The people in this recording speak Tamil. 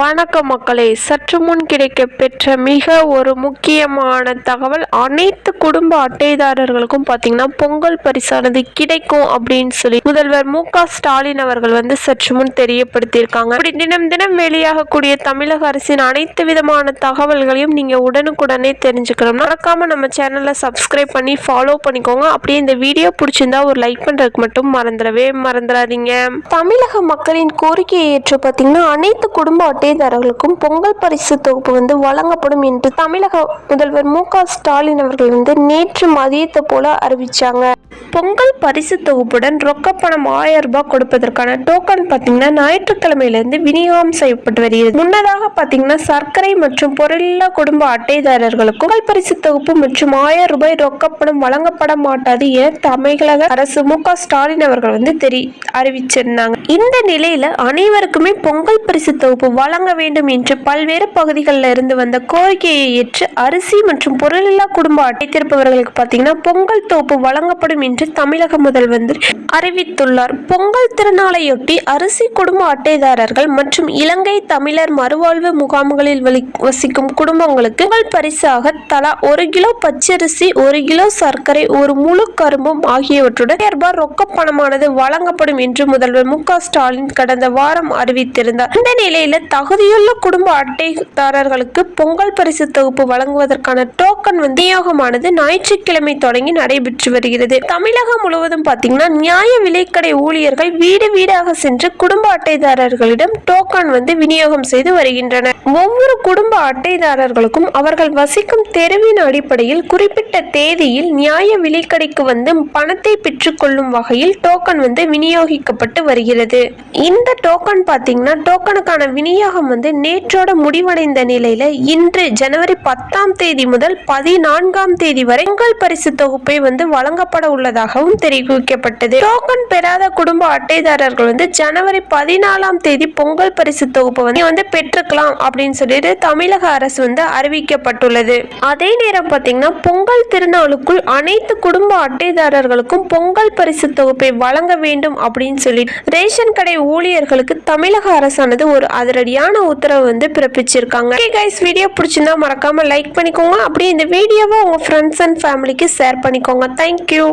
வணக்கம் மக்களே சற்று முன் கிடைக்க பெற்ற மிக ஒரு முக்கியமான தகவல் அனைத்து குடும்ப அட்டைதாரர்களுக்கும் பார்த்தீங்கன்னா பொங்கல் பரிசானது கிடைக்கும் அப்படின்னு சொல்லி முதல்வர் மு க ஸ்டாலின் அவர்கள் வந்து சற்று முன் தெரியப்படுத்தியிருக்காங்க. அப்படி தினம் தினம் வெளியாகக்கூடிய தமிழக அரசின் அனைத்து விதமான தகவல்களையும் நீங்க உடனுக்குடனே தெரிஞ்சுக்கணும். மறக்காம நம்ம சேனலை சப்ஸ்கிரைப் பண்ணி ஃபாலோ பண்ணிக்கோங்க. அப்படியே இந்த வீடியோ பிடிச்சிருந்தா ஒரு லைக் பண்றதுக்கு மட்டும் மறந்துடவே மறந்துடாதீங்க. தமிழக மக்களின் கோரிக்கையை ஏற்று பார்த்தீங்கன்னா அனைத்து குடும்ப அட்டைதாரர்களுக்கும் பொங்கல் பரிசு தொகுப்பு வந்து வழங்கப்படும் என்று தமிழக முதல்வர் மு க ஸ்டாலின் அவர்கள் வந்து நேற்று மதியத்தை போல அறிவிச்சாங்க. பொங்கல் பரிசு தொகுப்புடன் ரொக்கப்பணம் ஆயிரம் ரூபாய் கொடுப்பதற்கான டோக்கன் பார்த்தீங்கன்னா ஞாயிற்றுக்கிழமையிலிருந்து விநியோகம் செய்யப்பட்டு வருகிறது. முன்னதாக பார்த்தீங்கன்னா சர்க்கரை மற்றும் பொருளில்லா குடும்ப அட்டைதாரர்களுக்கும் பொங்கல் பரிசு தொகுப்பு மற்றும் ஆயிரம் ரூபாய் ரொக்கப்பணம் வழங்கப்பட மாட்டாது என தமிழக அரசு மு. க. ஸ்டாலின் அவர்கள் வந்து தெரி அறிவிச்சிருந்தாங்க. இந்த நிலையில அனைவருக்குமே பொங்கல் பரிசு தொகுப்பு வழங்க வேண்டும் என்று பல்வேறு பகுதிகளில் இருந்து வந்த கோரிக்கையை ஏற்று அரிசி மற்றும் பொருளில்லா குடும்ப அட்டை திருப்பவர்களுக்கு பார்த்தீங்கன்னா பொங்கல் தொகுப்பு வழங்கப்படும் என்று தமிழக முதல்வர் அறிவித்துள்ளார். பொங்கல் திருநாளையொட்டி அரிசி குடும்ப அட்டைதாரர்கள் மற்றும் இலங்கை தமிழர் மறுவாழ்வு முகாம்களில் வலி- வசிக்கும் குடும்பங்களுக்கு பொங்கல் பரிசாக தலா ஒரு கிலோ பச்சரிசி ஒரு கிலோ சர்க்கரை ஒரு முழு கரும்பும் ஆகியவற்றுடன் ரூபாய் ரொக்க பணமானது வழங்கப்படும் என்று முதல்வர் மு ஸ்டாலின் கடந்த வாரம் அறிவித்திருந்தார். இந்த நிலையில தகுதியுள்ள குடும்ப அட்டைதாரர்களுக்கு பொங்கல் பரிசு தொகுப்பு வழங்குவதற்கான டோக்கன் விநியோகமானது ஞாயிற்றுக்கிழமை தொடங்கி நடைபெற்று வருகிறது. தமிழகம் முழுவதும் பார்த்தீங்கன்னா நியாய விலைக்கடை ஊழியர்கள் வீடு வீடாக சென்று குடும்ப அட்டைதாரர்களிடம் டோக்கன் வந்து விநியோகம் செய்து வருகின்றனர். ஒவ்வொரு குடும்ப அட்டைதாரர்களுக்கும் அவர்கள் வசிக்கும் தெருவின் அடிப்படையில் குறிப்பிட்ட தேதியில் நியாய விலைக்கடைக்கு வந்து பணத்தை பெற்றுக்கொள்ளும் வகையில் டோக்கன் வந்து விநியோகிக்கப்பட்டு வருகிறது. இந்த டோக்கன் பார்த்தீங்கன்னா டோக்கனுக்கான விநியோகம் வந்து நேற்றோட முடிவடைந்த நிலையில இன்று ஜனவரி பத்தாம் தேதி முதல் பதினான்காம் தேதி வரை பொங்கல் பரிசு தொகுப்பை வந்து வழங்கப்பட உள்ளதாகவும் தெரிவிக்கப்பட்டது. டோக்கன் பெறாத குடும்ப அட்டைதாரர்கள் வந்து ஜனவரி பதினாலாம் தேதி பொங்கல் பரிசு தொகுப்பை வந்து வந்து பெற்றுக்கலாம் அப்படின்னு சொல்லிட்டு தமிழக அரசு வந்து அறிவிக்கப்பட்டுள்ளது. அதே நேரம் பார்த்தீங்கன்னா பொங்கல் திருநாளுக்குள் அனைத்து குடும்ப அட்டைதாரர்களுக்கும் பொங்கல் பரிசு தொகுப்பை வழங்க வேண்டும் அப்படின்னு சொல்லி ரேஷன் கடை ஊழியர்களுக்கு தமிழக அரசானது ஒரு அதிரடியான உத்தரவு வந்து பிறப்பிச்சிருக்காங்க. கைஸ் வீடியோ பிடிச்சிருந்தா மறக்காம லைக் பண்ணிக்கோங்க. அப்படியே இந்த வீடியோவை உங்க ஃப்ரெண்ட்ஸ் அண்ட் ஃபேமிலிக்கு ஷேர் பண்ணிக்கோங்க. Thank you